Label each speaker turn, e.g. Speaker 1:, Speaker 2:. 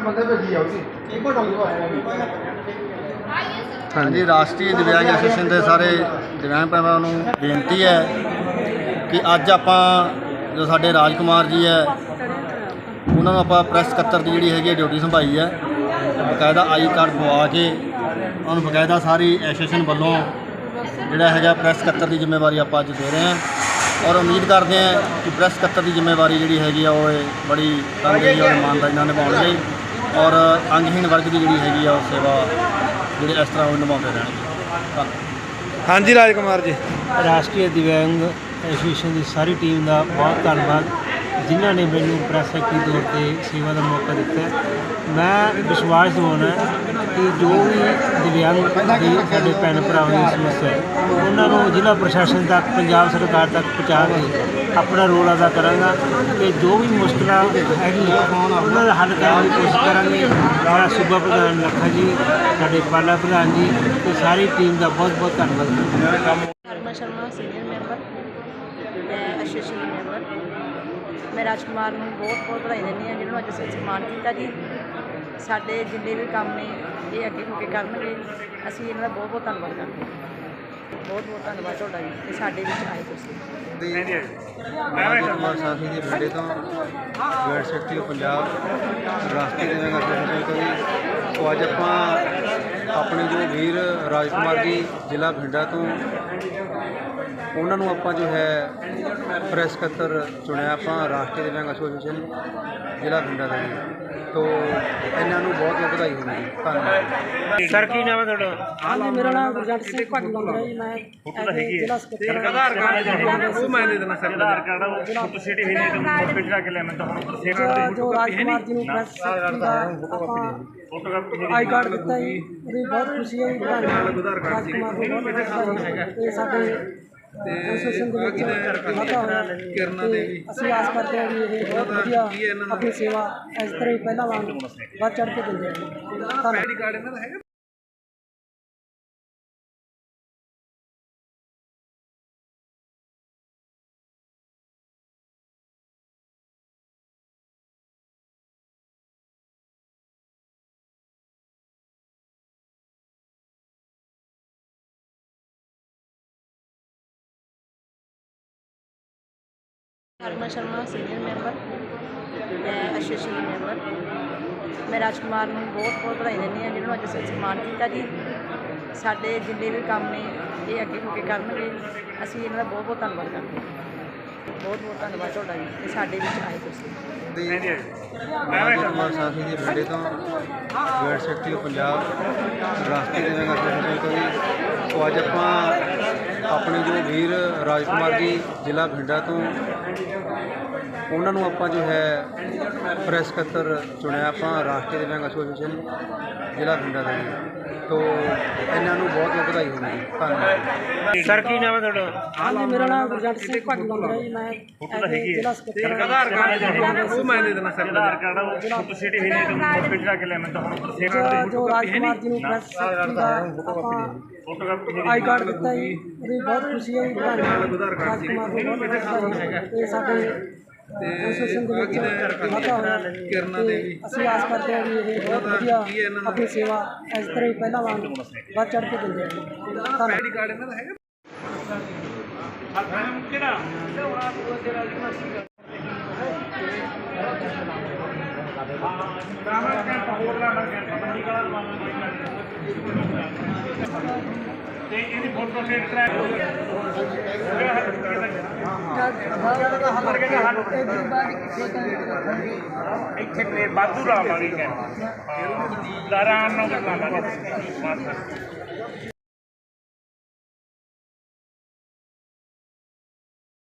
Speaker 1: ਬੰਦੇ ਭੇਜੀ ਆ ਉਹਦੀ ਇੱਕੋ ਚੱਲ
Speaker 2: ਹਾਂਜੀ, ਰਾਸ਼ਟਰੀ ਦਿਵਿਆਂਗ ਐਸੋਸੀਏਸ਼ਨ ਦੇ ਸਾਰੇ ਦਿਵਿਆਂਗ ਭਰਾਵਾਂ ਨੂੰ ਬੇਨਤੀ ਹੈ ਕਿ ਅੱਜ ਆਪਾਂ ਜੋ ਸਾਡੇ ਰਾਜਕੁਮਾਰ ਜੀ ਹੈ, ਉਹਨਾਂ ਨੂੰ ਆਪਾਂ ਪ੍ਰੈਸ ਸਕੱਤਰ ਦੀ ਜਿਹੜੀ ਹੈਗੀ ਹੈ ਡਿਊਟੀ ਸੰਭਾਈ ਹੈ। ਬਕਾਇਦਾ ਆਈ ਕਾਰਡ ਪਵਾ ਕੇ ਉਹਨਾਂ ਨੂੰ ਬਕਾਇਦਾ ਸਾਰੀ ਐਸੋਸੀਏਸ਼ਨ ਵੱਲੋਂ ਜਿਹੜਾ ਹੈਗਾ ਪ੍ਰੈਸ ਸਕੱਤਰ ਦੀ ਜ਼ਿੰਮੇਵਾਰੀ ਆਪਾਂ ਅੱਜ ਦੇ ਰਹੇ ਹਾਂ। ਔਰ ਉਮੀਦ ਕਰਦੇ ਹਾਂ ਕਿ ਪ੍ਰੈਸ ਸਕੱਤਰ ਦੀ ਜ਼ਿੰਮੇਵਾਰੀ ਜਿਹੜੀ ਹੈਗੀ ਆ, ਉਹ ਇਹ ਬੜੀ ਤਨਦੇਹੀ ਔਰ ਇਮਾਨਦਾਰੀ ਨਾਲ ਨਿਭਾਉਣਗੇ ਔਰ ਅੰਗਹੀਣ ਵਰਗ ਦੀ ਜਿਹੜੀ ਹੈਗੀ ਆ ਉਹ ਸੇਵਾ ਜਿਹੜੇ ਇਸ ਤਰ੍ਹਾਂ ਉਹ ਨਿਭਾਉਂਦੇ ਰਹਿਣਗੇ। ਧੰਨਵਾਦ।
Speaker 3: ਹਾਂਜੀ ਰਾਜਕੁਮਾਰ ਜੀ।
Speaker 4: ਰਾਸ਼ਟਰੀ ਦਿਵਿਆਂਗ ਐਸੋਸੀਏਸ਼ਨ ਦੀ ਸਾਰੀ ਟੀਮ ਦਾ ਬਹੁਤ ਧੰਨਵਾਦ ਜਿਨ੍ਹਾਂ ਨੇ ਮੈਨੂੰ ਪ੍ਰੈਸ ਸੈਕਟਰੀ ਤੌਰ ਤੇ ਸੇਵਾ ਦਾ ਮੌਕਾ ਦਿੱਤਾ। ਹੈ। ਮੈਂ ਵਿਸ਼ਵਾਸ ਦਿਵਾਉਣਾ ਹੈ ਕਿ ਜੋ ਵੀ ਦਿਵਿਆਂਗ ਦੀ ਸਾਡੇ ਭੈਣ ਭਰਾਵਾਂ ਦੀ ਸਮੱਸਿਆ ਹੈ ਉਹਨਾਂ ਨੂੰ ਜ਼ਿਲ੍ਹਾ ਪ੍ਰਸ਼ਾਸਨ ਤੱਕ ਪੰਜਾਬ ਸਰਕਾਰ ਤੱਕ ਪਹੁੰਚਾ ਕੇ ਆਪਣਾ ਰੋਲ ਅਦਾ ਕਰਾਂਗਾ ਤੇ ਜੋ ਵੀ ਮੁਸ਼ਕਲਾਂ ਹੈਗੀਆਂ ਉਹਨਾਂ ਦਾ ਹੱਲ ਕਰਨ ਦੀ ਕੋਸ਼ਿਸ਼ ਕਰਾਂਗੇ। ਮੇਰਾ ਸੂਬਾ ਪ੍ਰਧਾਨ ਲੱਖਾ ਜੀ, ਸਾਡੇ ਪਾਲਾ ਪ੍ਰਧਾਨ ਜੀ ਤੇ ਸਾਰੀ ਟੀਮ ਦਾ ਬਹੁਤ ਬਹੁਤ ਧੰਨਵਾਦ। ਕਰਦਾ
Speaker 5: ਹਰਮਨ ਸ਼ਰਮਾ ਸੀਨੀਅਰ ਮੈਂਬਰ ਮੈਂ ਐਸੋਸੀਏਸ਼ਨ ਮੈਂਬਰ ਮੈਂ ਰਾਜਕੁਮਾਰ ਨੂੰ ਬਹੁਤ ਬਹੁਤ ਵਧਾਈ ਦਿੰਦੀ ਹਾਂ, ਜਿਹਨਾਂ ਨੂੰ ਅੱਜ ਅਸੀਂ ਸਨਮਾਨ ਕੀਤਾ ਜੀ। ਸਾਡੇ ਜਿੰਨੇ ਵੀ ਕੰਮ ਨੇ, ਇਹ ਅੱਗੇ ਹੋ ਕੇ ਕਰਨਗੇ, ਅਸੀਂ ਇਹਨਾਂ ਦਾ ਬਹੁਤ ਬਹੁਤ ਧੰਨਵਾਦ ਕਰਦੇ ਹਾਂ ਬਹੁਤ ਬਹੁਤ ਧੰਨਵਾਦ ਤੁਹਾਡਾ ਜੀ ਕਿ ਸਾਡੇ ਵਿੱਚ ਆਏ ਤੁਸੀਂ।
Speaker 2: ਰਾਜਕੁਮਾਰ ਸਾਥੀ ਦੇ ਬੇਟੇ ਤੋਂ ਗੈਰ ਸੈਕਟਰੀ ਪੰਜਾਬ ਰਾਸ਼ਟਰੀ ਦਿਵਿਆਂਗ ਐਸੋਸੀਏਸ਼ਨ ਤੋਂ ਜੀ ਸੋ ਅੱਜ ਆਪਾਂ ਆਪਣੇ ਜੋ ਵੀਰ ਰਾਜਕੁਮਾਰ ਜੀ ਜ਼ਿਲ੍ਹਾ ਬਠਿੰਡਾ ਤੋਂ ਉਹਨਾਂ ਨੂੰ ਆਪਾਂ ਜੋ ਹੈ ਪ੍ਰੈਸ ਸਕੱਤਰ ਚੁਣਿਆ ਆਪਾਂ ਰਾਸ਼ਟਰੀ ਦਿਵਿਆਂਗ ਐਸੋਸੀਏਸ਼ਨ ਜ਼ਿਲ੍ਹਾ ਬਠਿੰਡਾ ਦਾ ਜੀ। ਤੋਂ ਇਹਨਾਂ ਨੂੰ ਬਹੁਤ ਬਹੁਤ ਵਧਾਈ ਹੋਵੇ ਜੀ ਧੰਨਵਾਦ।
Speaker 4: ਸਰ ਕੀ ਨਾਮ ਹੈ ਤੁਹਾਡਾ?
Speaker 6: ਹਾਂਜੀ ਮੇਰਾ ਨਾਮ ਗੁਰਜੰਟ ਸਿੰਘ ਭੱਗਲੰਦ ਹੈ ਜੀ ਮੈਂ ਜ਼ਿਲ੍ਹਾ ਸਕੱਤਰ ਆਧਾਰ ਕਾਰਡ
Speaker 3: ਉਹ ਮੈਂ ਦੇ ਦੇਣਾ ਸਰ।
Speaker 4: ਆਧਾਰ ਕਾਰਡ ਉਹ ਫੋਟੋ ਸਿਟੀ ਹੋਈ ਨਹੀਂ ਤੇ ਪਿਛਲਾ ਕੇ ਲੈ ਮੈਂ ਤਾਂ ਹੁਣ ਸੇਵਾ
Speaker 6: ਜੋ ਰਾਜਕੁਮਾਰ ਜੀ ਨੂੰ ਪ੍ਰੈਸ ਸੈਕਟਰੀ ਦਾ ਆਪਾਂ
Speaker 4: ਫੋਟੋ ਕਾਪੀ
Speaker 6: ਆਈ ਕਾਰਡ ਦਿੱਤਾ ਜੀ ਉਹਦੀ ਬਹੁਤ ਖੁਸ਼ੀ ਹੈ ਜੀ ਧੰਨਵਾਦ। ਰਾਜਕੁਮਾਰ ਨੂੰ ਬਹੁਤ ਬਹੁਤ ਵਧਾਈ ਤੇ ਐਸੋਸੀਏਸ਼ਨ ਦੇ ਵਿੱਚ ਵਾਧਾ ਹੋਇਆ ਤੇ ਅਸੀਂ ਆਸ ਕਰਦੇ ਹਾਂ ਵੀ ਇਹ ਬਹੁਤ ਵਧੀਆ ਆਪਣੀ ਸੇਵਾ ਇਸ ਤਰ੍ਹਾਂ ਹੀ ਪਹਿਲਾਂ ਵਾਂਗ ਵੱਧ ਚੜ੍ਹ ਕੇ ਦਿੰਦੇ ਰਹਿਣ ਧੰਨਵਾਦ
Speaker 5: ਹਰਮਨ ਸ਼ਰਮਾ ਸੀਨੀਅਰ ਮੈਂਬਰ ਮੈਂ ਐਸੋਸੀਏਸ਼ਨ ਮੈਂਬਰ ਮੈਂ ਰਾਜਕੁਮਾਰ ਨੂੰ ਬਹੁਤ ਬਹੁਤ ਵਧਾਈ ਦਿੰਦੀ ਹਾਂ, ਜਿਹਨਾਂ ਨੂੰ ਅੱਜ ਅਸੀਂ ਸਨਮਾਨ ਕੀਤਾ ਜੀ। ਸਾਡੇ ਜਿੰਨੇ ਵੀ ਕੰਮ ਨੇ, ਇਹ ਅੱਗੇ ਹੋ ਕੇ ਕਰਨਗੇ। ਅਸੀਂ ਇਹਨਾਂ ਦਾ ਬਹੁਤ ਬਹੁਤ ਧੰਨਵਾਦ ਕਰਦੇ ਹਾਂ। ਬਹੁਤ ਬਹੁਤ ਧੰਨਵਾਦ ਤੁਹਾਡਾ ਜੀ, ਕਿ ਸਾਡੇ ਵਿੱਚ ਆਏ ਤੁਸੀਂ।
Speaker 2: ਰਾਜਕੁਮਾਰ ਸਾਥੀ ਦੇ ਬੇਟੇ ਤੋਂ ਗੈਰ ਸੈਕਟਰੀ ਪੰਜਾਬ ਰਾਸ਼ਟਰੀ ਦਿਵਿਆਂਗ ਐਸੋਸੀਏਸ਼ਨ ਤੋਂ ਸੋ ਅੱਜ ਆਪਾਂ ਆਪਣੇ ਜੋ ਵੀਰ ਰਾਜਕੁਮਾਰ ਜੀ ਜ਼ਿਲ੍ਹਾ ਬਠਿੰਡਾ ਤੋਂ, ਉਹਨਾਂ ਨੂੰ ਆਪਾਂ ਜੋ ਹੈ ਪ੍ਰੈਸ ਸਕੱਤਰ ਚੁਣਿਆ ਆਪਾਂ ਰਾਸ਼ਟਰੀ ਦਿਵਿਆਂਗ ਐਸੋਸੀਏਸ਼ਨ ਜ਼ਿਲ੍ਹਾ ਬਠਿੰਡਾ ਦਾ ਜੀ ਤੋਂ ਇਹਨਾਂ ਨੂੰ ਬਹੁਤ ਬਹੁਤ ਵਧਾਈ ਹੋਵੇ ਧੰਨਵਾਦ।
Speaker 4: ਸਰ ਕੀ ਨਾਮ ਹੈ ਤੁਹਾਡਾ?
Speaker 6: ਹਾਂਜੀ ਮੇਰਾ ਨਾਮ ਗੁਰਜੰਟ ਸਿੰਘ ਭੱਗਲੰਦ ਹੈ ਜੀ। ਮੈਂ ਜ਼ਿਲ੍ਹਾ ਸਕੱਤਰ ਆਧਾਰ
Speaker 3: ਉਹ ਮੈਂ ਦੇ ਦੇਣਾ ਸਰ।
Speaker 4: ਆਧਾਰ ਕਾਰਡ ਉਹ ਫੋਟੋ ਸਿਟੀ ਹੋਈ ਨਹੀਂ ਤੇ ਪਿਛਲਾ ਕੇ ਲੈ ਮੈਂ ਤਾਂ ਹੁਣ
Speaker 6: ਜੋ ਰਾਜਕੁਮਾਰ ਜੀ ਨੂੰ ਪ੍ਰੈਸ ਸੈਕਟਰੀ ਦਾ ਆਪਾਂ
Speaker 4: ਫੋਟੋ ਕਾਪੀ
Speaker 6: ਆਈ ਕਾਰਡ ਦਿੱਤਾ ਜੀ। ਉਹਦੀ ਬਹੁਤ ਖੁਸ਼ੀ ਹੈ ਜੀ। ਰਾਜਕੁਮਾਰ ਨੂੰ ਬਹੁਤ ਬਹੁਤ ਵਧਾਈ ਤੇ ਐਸੋਸੀਏਸ਼ਨ ਦੇ ਵਿੱਚ ਵਾਧਾ ਹੋਇਆ ਤੇ ਅਸੀਂ ਆਸ ਕਰਦੇ ਹਾਂ ਵੀ ਇਹ ਬਹੁਤ ਵਧੀਆ ਆਪਣੀ ਸੇਵਾ ਇਸ ਤਰ੍ਹਾਂ ਹੀ ਪਹਿਲਾਂ ਵਾਂਗ ਵੱਧ ਚੜ੍ਹ ਕੇ ਦਿੰਦੇ ਰਹਿਣ ਧੰਨਵਾਦ।
Speaker 4: ਤੇ ਇਹਦੀ ਫੋਟੋ ਸੇਟ ਕਰਾ ਇੱਥੇ ਪਲੇਟ ਬਾਦੂ ਰਾਵਾਂਗੇ ਕਹਿੰਦੇ ਦਾਰਾਂ ਨਾਲ ਕਰਨਾ ਲਾਂਗੇ